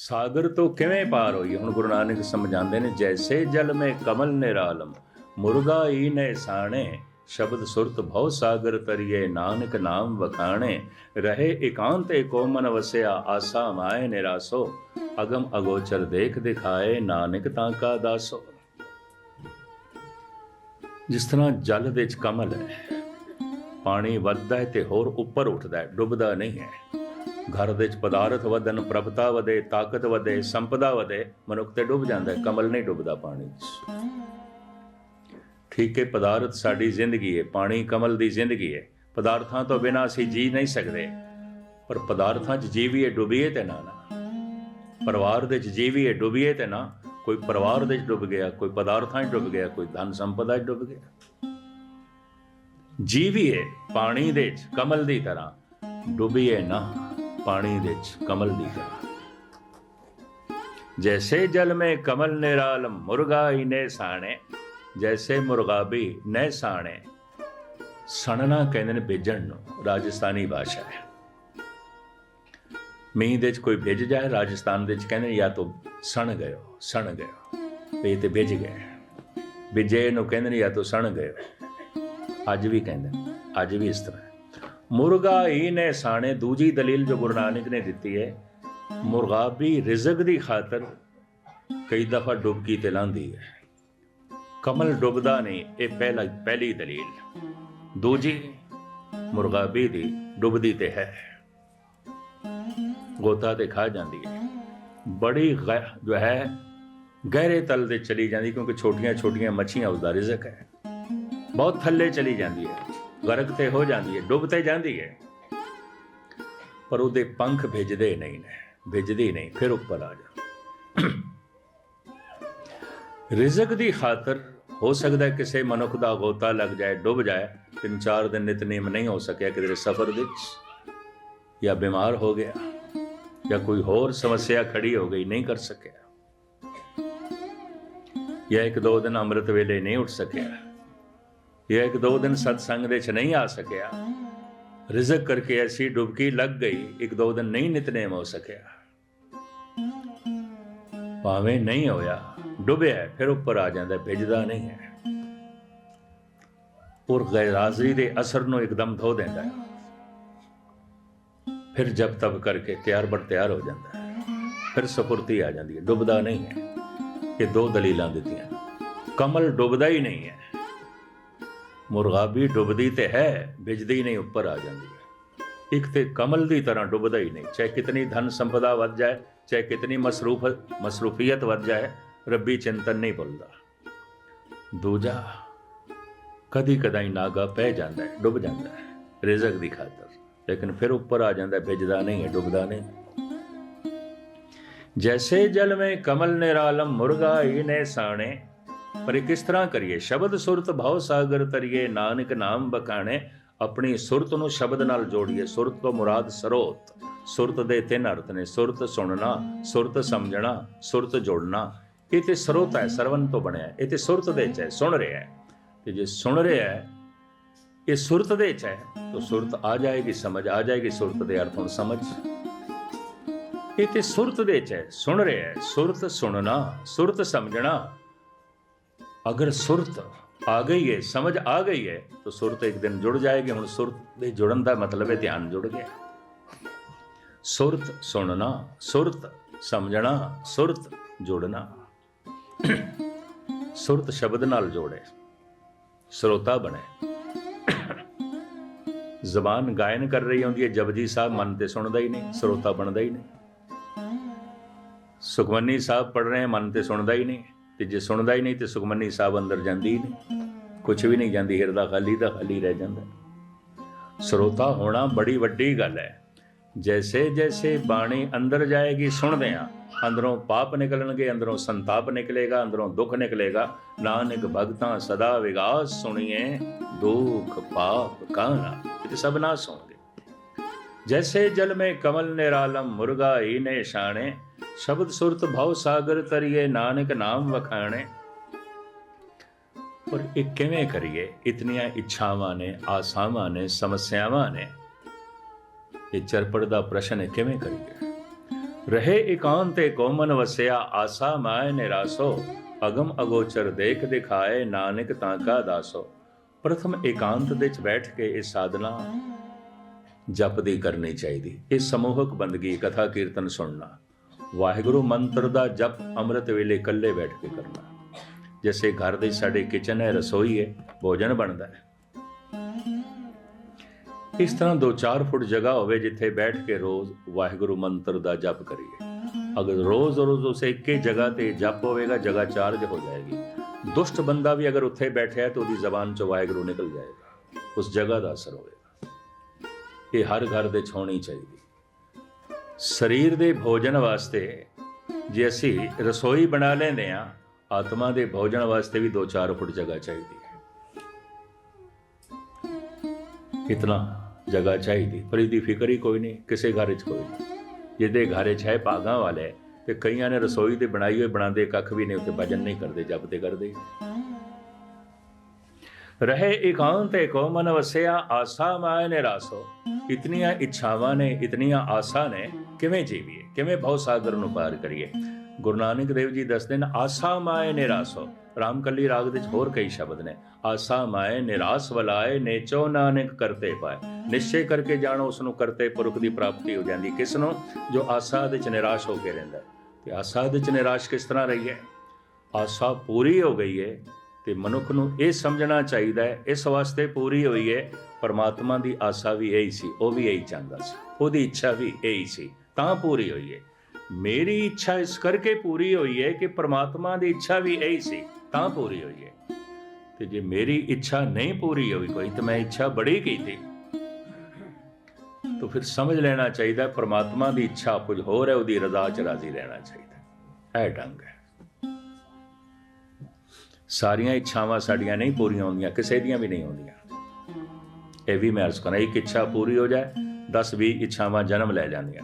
ਸਾਗਰ ਤੋਂ ਕਿਵੇਂ ਪਾਰ ਹੋਈ? ਹੁਣ ਗੁਰੂ ਨਾਨਕ ਸਮਝਾਉਂਦੇ ਨੇ, ਜੈਸੇ ਜਲ ਮੇ ਕਮਲ ਨਿਰਾਲਮ, ਮੁਰਗਾ ਈ ਨੇ ਸਾਣੇ, ਸ਼ਬਦ ਸੁਰਤ ਭਉ ਸਾਗਰ ਤਰੀਏ, ਨਾਨਕ ਨਾਮ ਵਖਾਣੇ, ਰਹੇ ਇਕਾਂਤੇ ਕੋ ਮਨ ਵਸਿਆ, ਆਸਾ ਮਾਏ ਨਿਰਾਸੋ, ਅਗਮ ਅਗੋਚਰ ਦੇਖ ਦਿਖਾਏ, ਨਾਨਕ ਤਾਂ ਕਾ ਦਾਸੋ। ਜਿਸ ਤਰ੍ਹਾਂ ਜਲ ਵਿੱਚ ਕਮਲ ਹੈ, ਪਾਣੀ ਵੱਧਦਾ ਹੈ ਤੇ ਹੋਰ ਉੱਪਰ ਉੱਠਦਾ ਹੈ, ਡੁੱਬਦਾ ਨਹੀਂ ਹੈ। ਘਰ ਦੇ ਵਿੱਚ ਪਦਾਰਥ ਵਧਨ ਪ੍ਰਭਤਾ ਵਧੇ, ਤਾਕਤ ਵਧੇ, ਸੰਪਦਾ ਵਧੇ, ਮਨੁੱਖ ਤੇ ਡੁੱਬ ਜਾਂਦਾ ਹੈ, ਕਮਲ ਨਹੀਂ ਡੁੱਬਦਾ ਪਾਣੀ ਵਿੱਚ। ਠੀਕ ਹੈ, ਪਦਾਰਥ ਸਾਡੀ ਜ਼ਿੰਦਗੀ ਹੈ, ਪਾਣੀ ਕਮਲ ਦੀ ਜ਼ਿੰਦਗੀ ਹੈ। ਪਦਾਰਥਾਂ ਤੋਂ ਬਿਨਾਂ ਅਸੀਂ ਜੀ ਨਹੀਂ ਸਕਦੇ। ਪਰ ਪਦਾਰਥਾਂ 'ਚ ਜੀਵੀਏ ਡੁੱਬੀਏ ਤੇ ਨਾ ਨਾ। ਪਰਿਵਾਰ ਦੇ 'ਚ ਜੀਵੀਏ ਡੁੱਬੀਏ ਤੇ ਨਾ, ਕੋਈ ਪਰਿਵਾਰ ਦੇ 'ਚ ਡੁੱਬ ਗਿਆ, ਕੋਈ ਪਦਾਰਥਾਂ 'ਚ ਡੁੱਬ ਗਿਆ, ਕੋਈ ਧਨ ਸੰਪਦਾ 'ਚ ਡੁੱਬ ਗਿਆ। ਜੀਵੀਏ ਪਾਣੀ ਦੇ 'ਚ, ਕਮਲ ਦੀ ਤਰ੍ਹਾਂ ਡੁੱਬੀਏ ਨਾ। ਪਾਣੀ ਦੇ ਕਮਲ ਦੀ ਤਰ੍ਹਾਂ ਜੈਸੇ ਜਲ ਮੇ ਕਮਲ ਨਿਰਾਲਮ ਮੁਰਗਾ ਹੀ ਨੇ ਸਾਣੇ ਜੈਸੇ ਮੁਰਗਾ ਮੁਰਗਾਬੀ ਨੇ ਸਾਣੇ। ਸਣਨਾ ਕਹਿੰਦੇ ਨੇ ਭੇਜਣ ਨੂੰ ਰਾਜਸਥਾਨੀ ਭਾਸ਼ਾ ਹੈ। ਮੀਂਹ ਦੇ ਵਿੱਚ ਕੋਈ ਭਿੱਜ ਜਾਏ ਰਾਜਸਥਾਨ ਦੇ ਚ ਕਹਿੰਦੇ ਜਾਂ ਤਾਂ ਸਣ ਗਇਓ ਸਣ ਗਇਓ ਵੀ ਤੇ ਭਿੱਜ ਗਏ। ਭਿੱਜੇ ਨੂੰ ਕਹਿੰਦੇ ਨੇ ਜਾਂ ਤਾਂ ਸਣ ਗਏ। ਅੱਜ ਵੀ ਕਹਿੰਦੇ ਨੇ, ਅੱਜ ਵੀ ਇਸ ਤਰ੍ਹਾਂ ਮੁਰਗਾ ਹੀ ਨੇ ਸਾਣੇ, ਦੂਜੀ ਦਲੀਲ ਜੋ ਗੁਰੂ ਨਾਨਕ ਨੇ ਦਿੱਤੀ ਹੈ ਮੁਰਗਾਬੀ ਰਿਜ਼ਕ ਦੀ ਖਾਤਰ ਕਈ ਦਫਾ ਡੁਬਕੀ ਤੇ ਲਾਂਦੀ ਹੈ। ਕਮਲ ਡੁੱਬਦਾ ਨਹੀਂ, ਇਹ ਪਹਿਲਾ, ਪਹਿਲੀ ਦਲੀਲ। ਦੂਜੀ ਮੁਰਗਾਬੀ ਦੀ ਡੁੱਬਦੀ ਤੇ ਹੈ। ਗੋਤਾ ਤੇ ਖਾ ਜਾਂਦੀ ਹੈ। ਬੜੀ ਗਹਿ- ਜੋ ਹੈ, ਗਹਿਰੇ ਤਲ ਦੇ ਚਲੀ ਜਾਂਦੀ ਕਿਉਂਕਿ ਛੋਟੀਆਂ ਛੋਟੀਆਂ ਮੱਛੀਆਂ ਉਸਦਾ ਰਿਜ਼ਕ ਹੈ। ਬਹੁਤ ਥੱਲੇ ਚਲੀ ਜਾਂਦੀ ਹੈ। ਗਰਕ ਤੇ ਹੋ ਜਾਂਦੀ ਹੈ, ਡੁੱਬ ਤੇ ਜਾਂਦੀ ਹੈ। ਪਰ ਉਹਦੇ ਪੰਖ ਭਿੱਜਦੇ ਨਹੀਂ ਨੇ, ਭਿੱਜਦੀ ਨਹੀਂ, ਫਿਰ ਉੱਪਰ ਆ ਜਾ ਰਿਜ਼ਕ ਦੀ ਖਾਤਰ ਹੋ ਸਕਦਾ ਕਿਸੇ ਮਨੁੱਖ ਦਾ ਗੋਤਾ ਲੱਗ ਜਾਏ, ਡੁੱਬ ਜਾਏ, ਤਿੰਨ ਚਾਰ ਦਿਨ ਨਿਤਨੇਮ ਨਹੀਂ ਹੋ ਸਕਿਆ ਕਿਤੇ ਸਫ਼ਰ ਵਿੱਚ, ਜਾਂ ਬਿਮਾਰ ਹੋ ਗਿਆ, ਜਾਂ ਕੋਈ ਹੋਰ ਸਮੱਸਿਆ ਖੜੀ ਹੋ ਗਈ, ਨਹੀਂ ਕਰ ਸਕਿਆ। ਜਾਂ ਇੱਕ ਦੋ ਦਿਨ ਅੰਮ੍ਰਿਤ ਵੇਲੇ ਨਹੀਂ ਉੱਠ ਸਕਿਆ। ਜਾਂ ਇੱਕ ਦੋ ਦਿਨ ਸਤਸੰਗ ਦੇ ਚ ਨਹੀਂ ਆ ਸਕਿਆ। ਰਿਜ਼ਕ ਕਰਕੇ ਐਸੀ ਡੁਬਕੀ ਲੱਗ ਗਈ, ਇੱਕ ਦੋ ਦਿਨ ਨਹੀਂ ਨਿਤਨੇਮ ਹੋ ਸਕਿਆ। ਭਾਵੇਂ ਨਹੀਂ ਹੋਇਆ, ਡੁੱਬਿਆ ਫਿਰ ਉੱਪਰ ਆ ਜਾਂਦਾ, ਭਿੱਜਦਾ ਨਹੀਂ ਹੈ। ਔਰ ਗੈਰਾਜ਼ਰੀ ਦੇ ਅਸਰ ਨੂੰ ਇੱਕਦਮ ਧੋ ਦਿੰਦਾ ਹੈ। ਫਿਰ ਜਬ ਤਬ ਕਰਕੇ ਤਿਆਰ ਬੜ ਤਿਆਰ ਹੋ ਜਾਂਦਾ ਹੈ। ਫਿਰ ਸਪੁਰਤੀ ਆ ਜਾਂਦੀ ਹੈ, ਡੁੱਬਦਾ ਨਹੀਂ ਹੈ। ਇਹ ਦੋ ਦਲੀਲਾਂ ਦਿੱਤੀਆਂ। ਕਮਲ ਡੁੱਬਦਾ ਹੀ ਨਹੀਂ ਹੈ। ਮੁਰਗਾਬੀ ਡੁੱਬਦੀ ਤੇ ਹੈ ਭਿਜਦੀ ਨਹੀਂ ਉੱਪਰ ਆ ਜਾਂਦੀ ਹੈ। ਇੱਕ ਤੇ ਕਮਲ ਦੀ ਤਰ੍ਹਾਂ ਡੁੱਬਦਾ ਹੀ ਨਹੀਂ ਚਾਹੇ ਕਿਤਨੀ ਧਨ ਸੰਪਦਾ ਵੱਧ ਜਾਏ ਚਾਹੇ ਕਿਤਨੀ ਮਸਰੂਫ ਮਸਰੂਫੀਅਤ ਵੱਧ ਜਾਏ ਰੱਬੀ ਚਿੰਤਨ ਨਹੀਂ ਭੁੱਲਦਾ। ਦੂਜਾ ਕਦੀ ਕਦਾਈ ਨਾਗਾ ਪੈ ਜਾਂਦਾ ਹੈ ਡੁੱਬ ਜਾਂਦਾ ਹੈ ਰਿਜ਼ਕ ਦੀ ਖਾਤਰ। ਲੇਕਿਨ ਫਿਰ ਉੱਪਰ ਆ ਜਾਂਦਾ ਹੈ, ਨਹੀਂ ਹੈ ਡੁੱਬਦਾ ਨਹੀਂ। ਜੈਸੇ ਜਲ ਮੇ ਕਮਲ ਨਿਰਾਲਮ ਮੁਰਗਾ ਹੀ ਨੇ ਸਾਣੇ ਪਰ ਇਹ ਕਿਸ ਤਰ੍ਹਾਂ ਕਰੀਏ? ਸ਼ਬਦ ਸੁਰਤ ਭਉ ਸਾਗਰ ਤਰੀਏ ਨਾਨਕ ਨਾਮ ਬਕਾਣੇ ਆਪਣੀ ਸੁਰਤ ਨੂੰ ਸ਼ਬਦ ਨਾਲ ਜੋੜੀਏ। ਸੁਰਤ ਤੋਂ ਮੁਰਾਦ ਸਰੋਤ। ਸੁਰਤ ਦੇ ਤਿੰਨ ਅਰਥ ਨੇ। ਸੁਰਤ ਸੁਣਨਾ, ਸੁਰਤ ਸਮਝਣਾ, ਸੁਰਤ ਜੋੜਨਾ। ਇਹ ਤੇ ਸਰੋਤ ਹੈ ਸਰਵਨ ਤੋਂ ਬਣਿਆ ਇਹ ਤੇ ਸੁਰਤ ਦੇ ਚ ਹੈ, ਸੁਣ ਰਿਹਾ ਹੈ। ਤੇ ਜੇ ਸੁਣ ਰਿਹਾ ਹੈ, ਇਹ ਸੁਰਤ ਦੇ ਚ ਹੈ, ਤਾਂ ਸੁਰਤ ਆ ਜਾਏਗੀ, ਸਮਝ ਆ ਜਾਏਗੀ ਸੁਰਤ ਦੇ ਅਰਥ ਨੂੰ ਸਮਝ। ਇਹ ਤੇ ਸੁਰਤ ਦੇ ਚ ਹੈ, ਸੁਣ ਰਿਹਾ ਹੈ। ਸੁਰਤ ਸੁਣਨਾ, ਸੁਰਤ ਸਮਝਣਾ ਅਗਰ ਸੁਰਤ ਆ ਗਈ ਹੈ ਸਮਝ ਆ ਗਈ ਹੈ ਤਾਂ ਸੁਰਤ ਇੱਕ ਦਿਨ ਜੁੜ ਜਾਏਗੀ। ਹੁਣ ਸੁਰਤ ਦੇ ਜੁੜਨ ਦਾ ਮਤਲਬ ਹੈ ਧਿਆਨ ਜੁੜ ਗਿਆ। ਸੁਰਤ ਸੁਣਨਾ, ਸੁਰਤ ਸਮਝਣਾ, ਸੁਰਤ ਜੁੜਨਾ। ਸੁਰਤ ਸ਼ਬਦ ਨਾਲ ਜੋੜੇ, ਸਰੋਤਾ ਬਣੇ। ਜ਼ਬਾਨ ਗਾਇਨ ਕਰ ਰਹੀ ਹੁੰਦੀ ਹੈ ਜਪਜੀ ਸਾਹਿਬ ਮਨ ਤੇ ਸੁਣਦਾ ਹੀ ਨਹੀਂ, ਸਰੋਤਾ ਬਣਦਾ ਹੀ ਨਹੀਂ। ਸੁਖਮਨੀ ਸਾਹਿਬ ਪੜ ਰਹੇ, ਮਨ ਤੇ ਸੁਣਦਾ ਹੀ ਨਹੀਂ। ਤੇ ਜੇ ਸੁਣਦਾ ਹੀ ਨਹੀਂ ਤੇ ਸੁਖਮਨੀ ਸਾਹਿਬ ਅੰਦਰ ਜਾਂਦੀ ਹੀ ਨਹੀਂ। ਕੁਝ ਵੀ ਨਹੀਂ ਜਾਂਦੀ, ਹਿਰਦਾ ਖਾਲੀ ਦਾ ਖਾਲੀ ਰਹਿ ਜਾਂਦਾ। ਸਰੋਤਾ ਹੋਣਾ ਬੜੀ ਵੱਡੀ ਗੱਲ ਹੈ। ਜੈਸੇ ਜੈਸੇ ਬਾਣੀ ਅੰਦਰ ਜਾਏਗੀ, ਸੁਣਦੇ ਆ ਅੰਦਰੋਂ ਪਾਪ ਨਿਕਲਣਗੇ, ਅੰਦਰੋਂ ਸੰਤਾਪ ਨਿਕਲੇਗਾ, ਅੰਦਰੋਂ ਦੁੱਖ ਨਿਕਲੇਗਾ। ਨਾਨਕ ਭਗਤਾਂ ਸਦਾ ਵਿਗਾਸ ਸੁਣੀਏ, ਦੁੱਖ ਪਾਪ ਕਾਨਾ ਇਹ ਸਭ ਨਾ ਸੁਣਗੇ। ਜੈਸੇ ਜਲ ਮੇ ਕਮਲ ਨਿਰਾਲਮ, ਮੁਰਗਾ ਹੀ ਨੇ ਸ਼ਾਣੇ ਸ਼ਬਦ ਸੁਰਤ ਭਉ ਸਾਗਰ ਤਰੀਏ, ਨਾਨਕ ਨਾਮ ਵਖਾਣੇ। ਪਰ ਇਹ ਕਿਵੇਂ ਕਰੀਏ? ਇਤਨੀਆਂ ਇੱਛਾਵਾਂ ਨੇ, ਆਸਾਵਾਂ ਨੇ, ਸਮੱਸਿਆਵਾਂ ਨੇ। ਇਹ ਚਰਪੜ ਦਾ ਪ੍ਰਸ਼ਨ ਹੈ, ਕਿਵੇਂ ਕਰੀਏ? ਰਹੇ ਇਕਾਂਤੇ ਕੋਮਨ ਵਸਿਆ, ਆਸਾ ਮਾਇ ਨਿਰਾਸੋ। ਅਗਮ ਅਗੋਚਰ ਦੇਖ ਦਿਖਾਏ, ਨਾਨਕ ਤਾਂ ਕਾ ਦਾਸੋ। ਪ੍ਰਥਮ ਇਕਾਂਤ ਦੇ ਵਿੱਚ ਬੈਠ ਕੇ ਇਹ ਸਾਧਨਾ ਜਪਦੀ ਕਰਨੀ ਚਾਹੀਦੀ। ਇਹ ਸਮੂਹਕ ਬੰਦਗੀ, ਕਥਾ, ਕੀਰਤਨ ਸੁਣਨਾ। ਵਾਹਿਗੁਰੂ ਮੰਤਰ ਦਾ ਜਪ ਅੰਮ੍ਰਿਤ ਵੇਲੇ ਇਕੱਲੇ ਬੈਠ ਕੇ ਕਰਨਾ। ਜਿਵੇਂ ਘਰ ਦੇ ਸਾਡੇ ਕਿਚਨ ਹੈ, ਰਸੋਈ ਹੈ, ਭੋਜਨ ਬਣਦਾ ਹੈ। ਇਸ ਤਰ੍ਹਾਂ 2-4 ਫੁੱਟ ਜਗ੍ਹਾ ਹੋਵੇ ਜਿੱਥੇ ਬੈਠ ਕੇ ਰੋਜ਼ ਵਾਹਿਗੁਰੂ ਮੰਤਰ ਦਾ ਜਪ ਕਰੀਏ। ਅਗਰ ਰੋਜ਼ ਰੋਜ਼ ਉਸੇ ਇੱਕੇ ਜਗ੍ਹਾ ਤੇ ਜਪ ਹੋਵੇਗਾ, ਜਗ੍ਹਾ ਚਾਰਜ ਹੋ ਜਾਏਗੀ। ਦੁਸ਼ਟ ਬੰਦਾ ਵੀ ਅਗਰ ਉੱਥੇ ਬੈਠਿਆ ਹੈ ਤਾਂ ਉਹਦੀ ਜ਼ਬਾਨ ਚੋਂ ਵਾਹਿਗੁਰੂ ਨਿਕਲ ਜਾਏਗਾ। ਉਸ ਜਗ੍ਹਾ ਦਾ ਅਸਰ ਹੋਵੇਗਾ। ਇਹ ਹਰ ਘਰ ਦੇ 'ਚ ਚਾਹੀਦੀ। ਸਰੀਰ ਦੇ ਭੋਜਨ ਵਾਸਤੇ ਜੇ ਅਸੀਂ ਰਸੋਈ ਬਣਾ ਲੈਂਦੇ ਆ ਆਤਮਾ ਦੇ ਭੋਜਨ ਵਾਸਤੇ ਵੀ 2-4 ਫੁੱਟ ਜਗ੍ਹਾ ਚਾਹੀਦੀ ਹੈ। ਇਤਨਾ ਜਗ੍ਹਾ ਚਾਹੀਦੀ, ਪਰ ਇਹਦੀ ਫਿਕਰ ਹੀ ਕੋਈ ਨਹੀਂ, ਕਿਸੇ ਘਰ 'ਚ ਕੋਈ ਨਹੀਂ। ਜਿਹਦੇ ਘਰ 'ਚ ਹੈ ਭਾਗਾਂ ਵਾਲੇ, ਤੇ ਕਈਆਂ ਨੇ ਰਸੋਈ ਤੇ ਬਣਾਈ ਹੋਈ ਬਣਾਉਂਦੇ ਕੱਖ ਵੀ ਨਹੀਂ ਉੱਤੇ ਭਜਨ ਨਹੀਂ ਕਰਦੇ, ਜਪਦੇ ਕਰਦੇ। ਰਹੇ ਇਕਾਂਤ ਏਕੋ ਮਨ ਵਸਿਆ, ਆਸਾ ਮਾਇ ਨਿਰਾਸੋ ਇਤਨੀਆਂ ਇੱਛਾਵਾਂ ਨੇ, ਇਤਨੀਆਂ ਆਸਾ ਨੇ, ਕਿਵੇਂ ਜੀਵੀਏ? ਕਿਵੇਂ ਭਵ ਸਾਗਰ ਨੂੰ ਪਾਰ ਕਰੀਏ? ਗੁਰੂ ਨਾਨਕ ਦੇਵ ਜੀ ਦੱਸਦੇ ਨੇ, ਆਸਾ ਮਾਇ ਨਿਰਾਸੋ ਰਾਮਕਲੀ ਰਾਗ ਦੇ ਵਿੱਚ ਹੋਰ ਕਈ ਸ਼ਬਦ ਨੇ। ਆਸਾ ਮਾਇ ਨਿਰਾਸ ਵਲਾਏ, ਨੇਚੋ ਨਾਨਕ ਕਰਤੇ ਪਾਏ ਨਿਸ਼ਚੈ ਕਰਕੇ ਜਾਣੋ ਉਸ ਨੂੰ ਕਰਤੇ ਪੁਰਖ ਦੀ ਪ੍ਰਾਪਤੀ ਹੋ ਜਾਂਦੀ। ਕਿਸ ਨੂੰ? ਜੋ ਆਸਾ ਦੇ ਚ ਨਿਰਾਸ਼ ਹੋ ਕੇ ਰਹਿੰਦਾ। ਤੇ ਆਸਾ ਦੇ ਵਿੱਚ ਨਿਰਾਸ਼ ਕਿਸ ਤਰ੍ਹਾਂ ਰਹੀ ਹੈ ਆਸਾ ਪੂਰੀ ਹੋ ਗਈ ਹੈ ਤੇ ਮਨੁੱਖ ਨੂੰ ਇਹ ਸਮਝਣਾ ਚਾਹੀਦਾ ਹੈ, ਇਸ ਵਾਸਤੇ ਪੂਰੀ ਹੋਈ ਹੈ, ਪਰਮਾਤਮਾ ਦੀ ਆਸਾ ਵੀ ਇਹੀ ਸੀ, ਉਹ ਵੀ ਇਹੀ ਚਾਹੁੰਦਾ ਸੀ, ਉਹਦੀ ਇੱਛਾ ਵੀ ਇਹੀ ਸੀ, ਤਾਂ ਪੂਰੀ ਹੋਈ ਹੈ। ਮੇਰੀ ਇੱਛਾ ਇਸ ਕਰਕੇ ਪੂਰੀ ਹੋਈ ਹੈ ਕਿ ਪਰਮਾਤਮਾ ਦੀ ਇੱਛਾ ਵੀ ਇਹੀ ਸੀ, ਤਾਂ ਪੂਰੀ ਹੋਈ ਹੈ। ਤੇ ਜੇ ਮੇਰੀ ਇੱਛਾ ਨਹੀਂ ਪੂਰੀ ਹੋਈ ਕੋਈ, ਤਾਂ ਮੈਂ ਇੱਛਾ ਬੜੀ ਕੀਤੀ। ਤਾਂ ਫਿਰ ਸਮਝ ਲੈਣਾ ਚਾਹੀਦਾ, ਪਰਮਾਤਮਾ ਦੀ ਇੱਛਾ ਕੁਝ ਹੋਰ ਹੈ, ਉਹਦੀ ਰਜ਼ਾ 'ਚ ਰਾਜ਼ੀ ਰਹਿਣਾ ਚਾਹੀਦਾ। ਹੈ। ਇਹ ਢੰਗ ਹੈ। ਸਾਰੀਆਂ ਇੱਛਾਵਾਂ ਸਾਡੀਆਂ ਨਹੀਂ ਪੂਰੀਆਂ ਹੁੰਦੀਆਂ ਕਿਸੇ ਦੀਆਂ ਵੀ ਨਹੀਂ ਹੁੰਦੀਆਂ। ਇਹ ਵੀ ਮੈਂ ਅਰਜ਼ ਕਰਾਂ ਇੱਕ ਇੱਛਾ ਪੂਰੀ ਹੋ ਜਾਏ 10 20 ਇੱਛਾਵਾਂ ਜਨਮ ਲੈ ਜਾਂਦੀਆਂ।